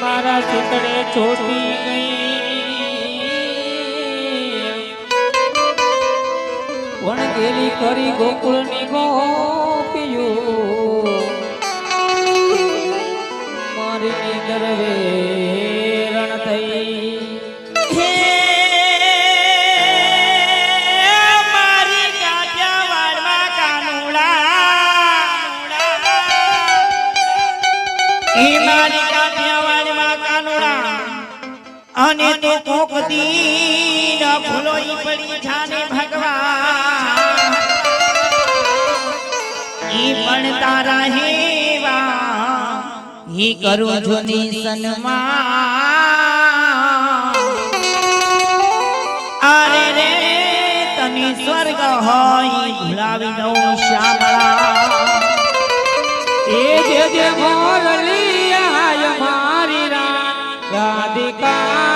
મારા સુતરે છોડી ગઈ. વણગેલી કરી ગોકુળની ગો અને તો કોક દીન ફૂલો પડી જાને ભગવાન. ઈ પણ તારા હેવા, ઈ કરું છું સન્માન. અરે રે, તને સ્વર્ગ હોય, ભૂલાવી દઉં શ્યામળા. એ જે જે મોરલી રાધિકા.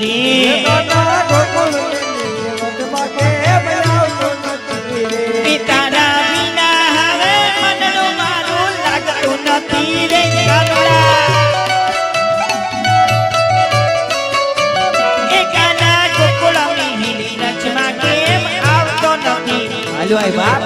રે. પિતાના વિના હવે મનનું મારું લાગતું નથી રે એકાના ગોકુળની હિલી રચમાં કેમ આવતો નથી? હાલો આય બાપ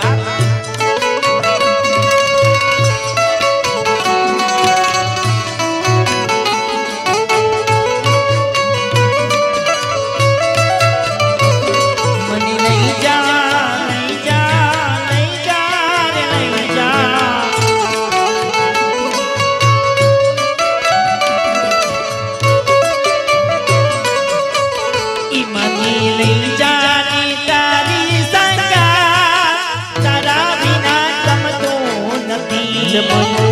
é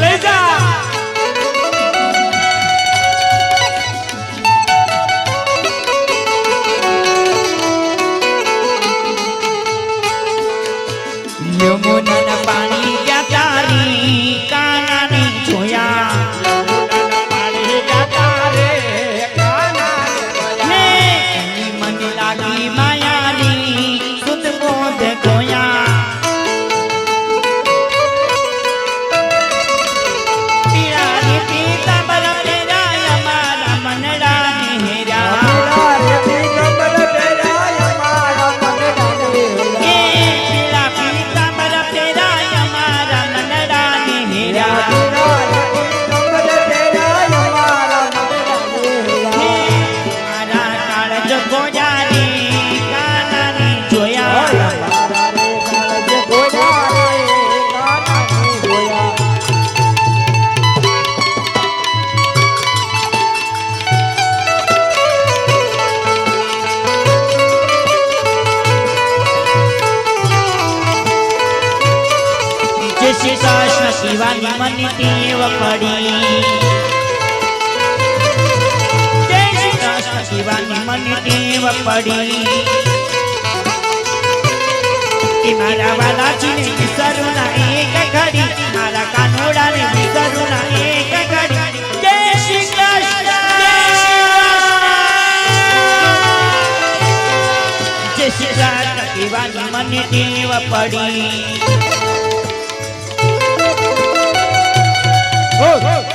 લઈ જા. શિવાની મની ટેવ પડી શિવાની મની ટેવ પડી મારા વાલાજીને વિસરું ના એક ઘડી મારા કાનોડાને વિસરું ના એક ઘડી કહેવાની મને ટેવ પડી હો.